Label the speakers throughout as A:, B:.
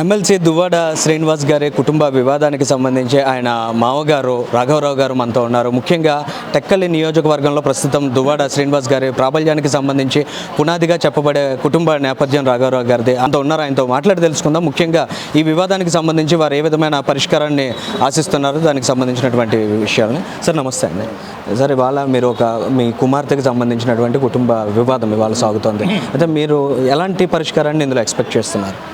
A: MLC Duvvada Srinivas గారి కుటుంబ వివాదానికి సంబంధించి ఆయన మామగారు రాఘవరావు గారు మనతో ఉన్నారు. ముఖ్యంగా టెక్కలి నియోజకవర్గంలో ప్రస్తుతం దువ్వాడ శ్రీనివాస్ గారి ప్రాబల్యానికి సంబంధించి పునాదిగా చెప్పబడే కుటుంబ నేపథ్యం రాఘవరావు గారిది. అంత ఉన్నారు. ఆయనతో మాట్లాడి తెలుసుకుందాం. ముఖ్యంగా ఈ వివాదానికి సంబంధించి వారు ఏ విధమైన పరిష్కారాన్ని ఆశిస్తున్నారు దానికి సంబంధించినటువంటి విషయాలని. సార్ నమస్తే అండి. సార్ ఇవాళ మీరు ఒక మీ కుమార్తెకి సంబంధించినటువంటి కుటుంబ వివాదం ఇవాళ సాగుతోంది. అయితే మీరు ఎలాంటి పరిష్కారాన్ని ఇందులో ఎక్స్పెక్ట్ చేస్తున్నారు?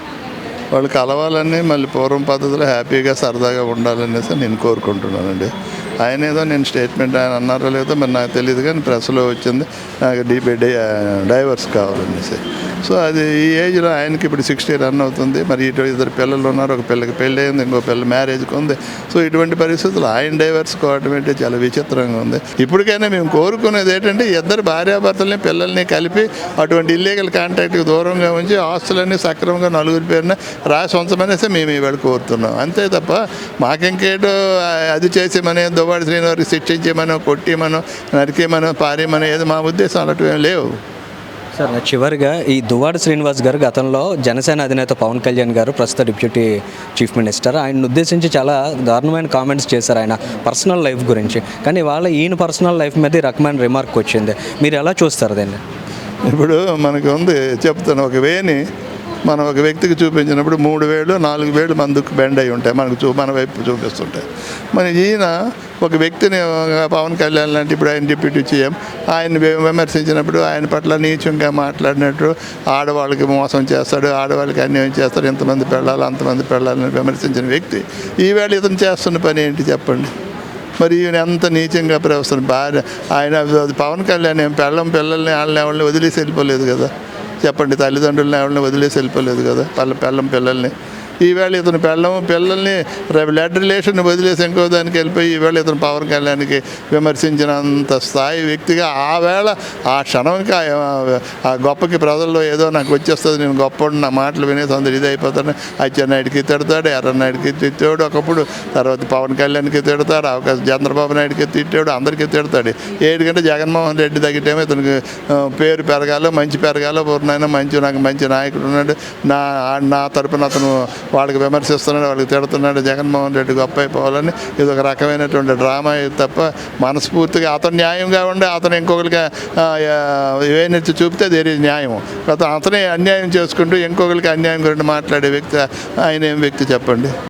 B: వాళ్ళు కలవాలని మళ్ళీ పూర్వం పద్ధతిలో హ్యాపీగా సరదాగా ఉండాలనేసి నేను కోరుకుంటున్నానండి. ఆయన ఏదో నేను స్టేట్మెంట్ ఆయన అన్నారో లేదో మరి నాకు తెలియదు కానీ ప్రెస్లో వచ్చింది. నాకు డిబేట్ డైవర్స్ కావాలనేసి సో అది ఈ ఏజ్లో ఆయనకి ఇప్పుడు సిక్స్టీ రన్ అవుతుంది. మరి ఇటు ఇద్దరు పిల్లలు ఉన్నారు. ఒక పిల్లకి పెళ్ళి అయింది ఇంకో పిల్ల మ్యారేజ్కి ఉంది. సో ఇటువంటి పరిస్థితులు ఆయన డైవర్స్ కావడం ఏంటి చాలా విచిత్రంగా ఉంది. ఇప్పటికైనా మేము కోరుకునేది ఏంటంటే ఇద్దరు భార్యాభర్తల్ని పిల్లల్ని కలిపి అటువంటి ఇల్లీగల్ కాంటాక్ట్కి దూరంగా ఉంచి ఆస్తులన్నీ సక్రమంగా నలుగురి పేరున రాసి ఉంచమనేసి మేము ఇవాళ కోరుతున్నాం. అంతే తప్ప మాకింకేటో అది చేసేమని దువ్వాడి శ్రీనివారికి శిక్షించేమనో కొట్టిమనో నరికేమనో పారేమనో ఏది మా ఉద్దేశం అలాంటివి ఏం లేవు.
A: సార్ చివరిగా ఈ దువ్వాడ శ్రీనివాస్ గారు గతంలో జనసేన అధినేత పవన్ కళ్యాణ్ గారు ప్రస్తుత డిప్యూటీ చీఫ్ మినిస్టర్ ఆయన ఉద్దేశించి చాలా దారుణమైన కామెంట్స్ చేశారు ఆయన పర్సనల్ లైఫ్ గురించి. కానీ వాళ్ళ ఈయన పర్సనల్ లైఫ్ మీద ఈ రకమైన రిమార్క్ వచ్చింది. మీరు ఎలా చూస్తారు దీన్ని?
B: ఇప్పుడు మనకు ఉంది చెప్తాను ఒక వేని మనం ఒక వ్యక్తికి చూపించినప్పుడు మూడు వేలు నాలుగు వేలు మందుకు బెండ్ అయి ఉంటాయి. మనకు చూ మన వైపు చూపిస్తుంటాయి. మరి ఈయన ఒక వ్యక్తిని పవన్ కళ్యాణ్ లాంటి ఇప్పుడు ఆయన డిప్యూటీ సీఎం ఆయన విమర్శించినప్పుడు ఆయన పట్ల నీచంగా మాట్లాడినట్టు ఆడవాళ్ళకి మోసం చేస్తాడు ఆడవాళ్ళకి అన్యాయం చేస్తాడు ఎంతమంది పెళ్ళాలి అంతమంది పెళ్ళాలని విమర్శించిన వ్యక్తి ఈవేళ ఇతను చేస్తున్న పని ఏంటి చెప్పండి? మరి ఈయన ఎంత నీచంగా ప్రవర్తన భార్య ఆయన పవన్ కళ్యాణ్ ఏం పెళ్ళం పిల్లల్ని వాళ్ళని ఎవరిని వదిలేసి వెళ్ళిపోలేదు కదా? చెప్పండి తల్లిదండ్రులని ఎవరిని వదిలేసి వెళ్ళిపోలేదు కదా పల్ల పిల్లం పిల్లల్ని. ఈవేళ ఇతను పెళ్ళం పిల్లల్ని బ్లడ్ రిలేషన్ వదిలేసి ఇంకో దానికి వెళ్ళిపోయి ఈవేళ ఇతను పవన్ కళ్యాణ్కి విమర్శించినంత స్థాయి వ్యక్తిగా ఆ వేళ ఆ క్షణంకి ఆ- గొప్పకి ప్రజల్లో ఏదో నాకు వచ్చేస్తుంది నేను గొప్ప నా మాటలు వినేసి అందరు ఇది అయిపోతాను అచ్చెన్నాయుడికి తిడతాడు ఎర్రనాయుడికి తిట్టాడు ఒకప్పుడు తర్వాత పవన్ కళ్యాణ్కి తిడతాడు అవకాశం చంద్రబాబు నాయుడికి తిట్టాడు అందరికీ తిడతాడు. ఏడుకంటే జగన్మోహన్ రెడ్డి తగ్గితేమో ఇతనికి పేరు పెరగాలో మంచి పెరగాలో పూర్ణైనా మంచి నాకు మంచి నాయకుడు ఉన్నాడు. నా నా తరపున అతను వాళ్ళకి విమర్శిస్తున్నాడు వాళ్ళకి తిడుతున్నాడు జగన్మోహన్ రెడ్డి గొప్ప అయిపోవాలని ఇది ఒక రకమైనటువంటి డ్రామా తప్ప మనస్ఫూర్తిగా అతను న్యాయంగా ఉండి అతను ఇంకొకరికి ఏనెత్తి చూపితే దేని న్యాయం అతను అతనే అన్యాయం చేసుకుంటూ ఇంకొకరికి అన్యాయం గురించి మాట్లాడే వ్యక్తి ఆయన ఏం వ్యక్తి చెప్పండి?